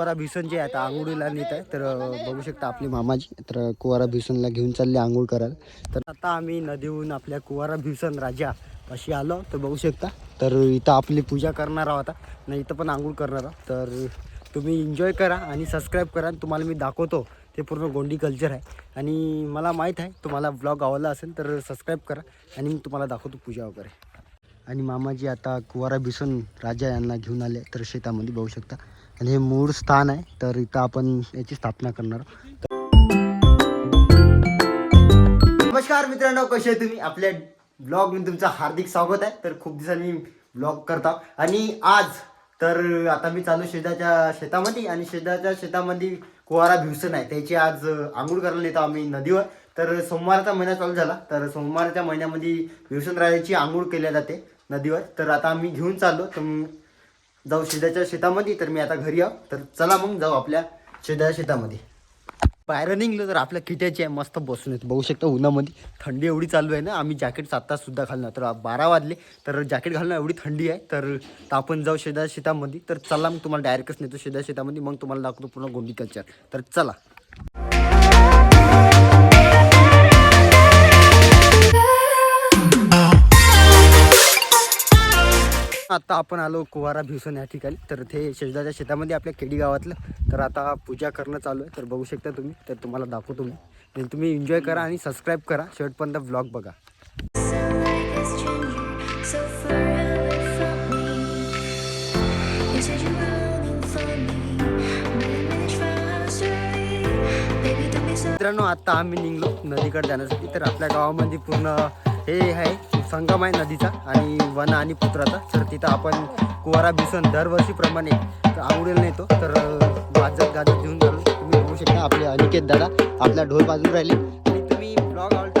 कुवारा vision जे आहे आता आंघोळीला नेत आहे तर बघू शकता आपली मामाजी. तर कुवारा भिसनला घेऊन चालले आंघोळ करायला. तर आता आम्ही नदीहून आपल्या कुवारा भिसन राजा अशी आलो. तर बघू शकता तर इथं आपली पूजा करणार आहोत आता. नाही इथं पण आंघोळ करणार आहोत. तर तुम्ही एन्जॉय करा आणि सबस्क्राईब करा. आणि तुम्हाला मी दाखवतो ते पूर्ण गोंडी कल्चर आहे. आणि मला माहीत आहे तुम्हाला ब्लॉग आवडला असेल तर सबस्क्राईब करा. आणि मी तुम्हाला दाखवतो पूजा वगैरे. आणि मामाजी आता कुवारा भिसून राजा यांना घेऊन आले तर शेतामध्ये बघू शकता. आणि हे मूळ स्थान आहे तर इथं आपण याची स्थापना करणार आहोत. नमस्कार मित्रांनो कसे आहे तुम्ही? आपल्या ब्लॉगमध्ये तुमचं हार्दिक स्वागत आहे. तर खूप दिवसांनी ब्लॉग करता आणि आज तर आता मी चालू शेताच्या शेतामध्ये आणि शेताच्या शेतामध्ये कुवारा भिवसन आहे. त्याची आज आंघोळ करायला येतो आम्ही नदीवर. तर सोमवारचा महिना चालू झाला. तर सोमवारच्या महिन्यामध्ये भिवसन राजाची आंघोळ केल्या जाते. नदीवर. तर आता आम्ही घेऊन चाललो. तर मग जाऊ शेजाच्या शेतामध्ये. तर मी आता घरी आहो तर चला मग जाऊ आपल्या शेजाच्या शेतामध्ये. बाहेर निघलो तर आपल्या किट्याची आहे. मस्त बसून येतो. बघू शकता उन्हामध्ये थंडी एवढी चालू आहे ना. आम्ही जॅकेट सात घालणार तर बारा वाजले. तर जॅकेट घालणं एवढी थंडी आहे. तर आपण जाऊ शेजा शेतामध्ये. तर चला मग तुम्हाला डायरेक्टच नेतो. शेजा शेतामध्ये. मग तुम्हाला दाखवतो पूर्ण गोंडी कल्चर तर चला. आता आपण आलो कुवारा भिवसन या ठिकाणी. तर ते शेजदाच्या शेतामध्ये आपल्या केडी गावातलं. तर आता पूजा करणं चालू आहे. तर बघू शकता तुम्ही. तर तुम्हाला दाखवतो मी. आणि तुम्ही एन्जॉय करा आणि सबस्क्राईब करा. शेवटपर्यंत ब्लॉग बघा. मित्रांनो आता आम्ही निघलो नदीकडे जाण्यासाठी. तर आपल्या गावामध्ये पूर्ण हे आहे. संगम आहे नदीचा आणि वन आणि पुत्राचा. तर तिथं आपण कुवारा भिसन दरवर्षीप्रमाणे आंघोळीला नेतो. तर गाजत गाजत घेऊन चालू. तुम्ही बघू शकता आपले अनिकेत दादा आपला ढोल बाजून राहिले. आणि तुम्ही ब्लॉग आवडतो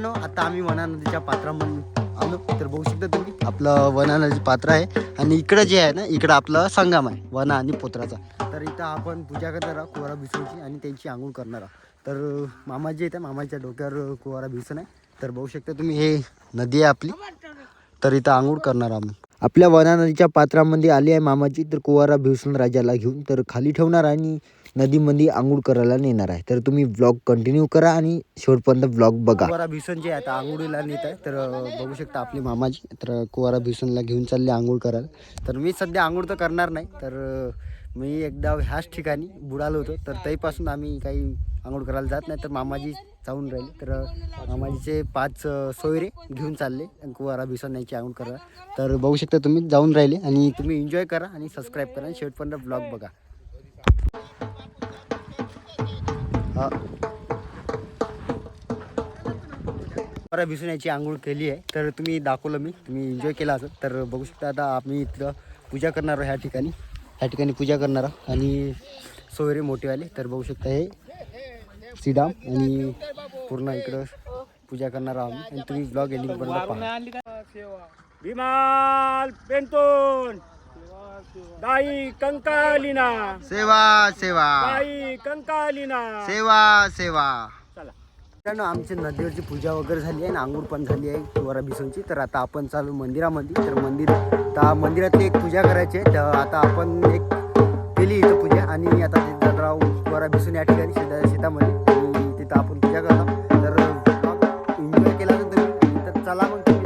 मित्रांनो आता आम्ही वना नदीच्या पात्रामध्ये आलो. तर बघू शकता तुम्ही आपलं वना नदीचं पात्र आहे. आणि इकडं जे आहे ना इकडं आपलं संगम आहे वना आणि पोत्राचा. तर इथं आपण पूजा करणार आहोत कुवारा भिसूची आणि त्यांची आंघोळ करणार आहोत. तर मामाजी येतं मामाच्या डोक्यावर कुवारा भिसून आहे. तर बघू शकता तुम्ही हे नदी आहे आपली. तर इथं आंघोळ करणार आम्ही. आपल्या वना नदीच्या पात्रामध्ये आली आहे मामाची तर कुवारा भिवसून राजाला घेऊन तर खाली ठेवणार आणि नदीमध्ये आंघोळ करायला नेणार आहे. तर तुम्ही ब्लॉग कंटिन्यू करा आणि शेवटपर्यंत ब्लॉग बघा. कुवारा भिवसन जे आहे आता आंघोळीला नेत आहे तर बघू शकता आपली मामाजी. तर कुवारा भीषणला घेऊन चालले आंघोळ करायला. तर मी सध्या आंघोळ तर करणार नाही तर मी एकदा ह्याच ठिकाणी बुडालो होतो. तर तरीपासून आम्ही काही आंघोळ करायला जात नाही तर मामाजी जाऊन राहिले. तर मामाजीचे पाच सोयरे घेऊन चालले कुवारा भिसन याची आंघोळ करा तर बघू शकता तुम्ही जाऊन राहिले आणि तुम्ही एन्जॉय करा आणि सबस्क्राईब करा आणि शेवटपर्यंत ब्लॉग बघा. बरं भिसून याची आंघोळ केली आहे. तर तुम्ही दाखवलं मी. तुम्ही एन्जॉय केला असं तर बघू शकता आता आम्ही इथं पूजा करणार आहोत ह्या ठिकाणी. ह्या ठिकाणी पूजा करणार आहोत. आणि सोयरे मोठेवाले. तर बघू शकता हे श्रीराम आणि पूर्ण इकडं पूजा करणार आहोत आम्ही. आणि तुम्ही ब्लॉग एंडिंगपर्यंत पहा. विमाल पेंटून. दाई कंकालिना. सेवा सेवा. दाई कंकालिना. सेवा सेवा. चला. मित्रांनो आमची नदीवरची पूजा वगैरे झाली आहे आणि आंघोळ पण झाली आहे कुवारा भिसूनची तर आता आपण चालू मंदिरामध्ये. तर मंदिर आता मंदिरातली एक पूजा करायची आहे. तर आता आपण एक केली इथं पूजा आणि आता तिथं राव कुवारा भिसून या ठिकाणी शेता शेतामध्ये. तिथं आपण पूजा करतो तर एन्जॉय केला तर तुम्ही तर चला मग.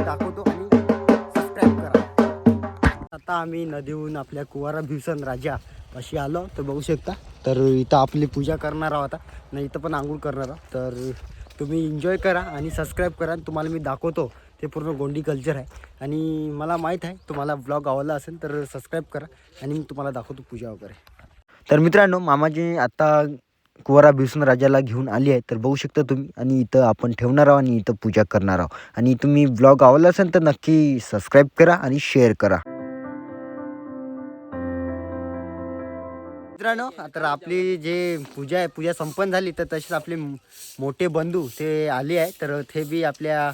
आता आम्ही नदीहून आपल्या कुवारा भिवसन राजा अशी आलो. तर बघू शकता. तर इथं आपली पूजा करणार आहोत आता. नाही इथं पण आंघोळ करणार आहोत. तर तुम्ही एन्जॉय करा आणि सबस्क्राईब करा. आणि तुम्हाला मी दाखवतो. ते पूर्ण गोंडी कल्चर आहे. आणि मला माहीत आहे तुम्हाला ब्लॉग आवडला असेल तर सबस्क्राईब करा. आणि मी तुम्हाला दाखवतो पूजा वगैरे. तर मित्रांनो मामाजी आता कुवारा भिवसन राजाला घेऊन आली आहे. तर बघू शकता तुम्ही. आणि इथं आपण ठेवणार आहोत आणि इथं पूजा करणार आहोत. आणि तुम्ही ब्लॉग आवडला असेल तर नक्की सबस्क्राईब करा आणि शेअर करा. मित्रांनो तर आपली जे पूजा आहे पूजा संपन्न झाली तर तसेच आपले मोठे बंधू ते आले आहे तर ते बी आपल्या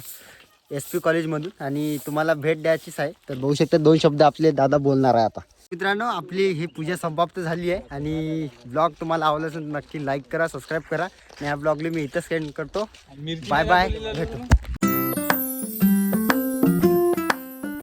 एस पी कॉलेजमधून आणि तुम्हाला भेट द्यायचीच आहे. तर बघू शकता दोन शब्द आपले दादा बोलणार आहे आता. मित्रांनो आपली ही पूजा समाप्त झाली आहे आणि ब्लॉग तुम्हाला आवडला असेल तर नक्की लाईक करा सबस्क्राईब करा. आणि या ब्लॉगला मी इथंच सेंड करतो. बाय बाय भेटू.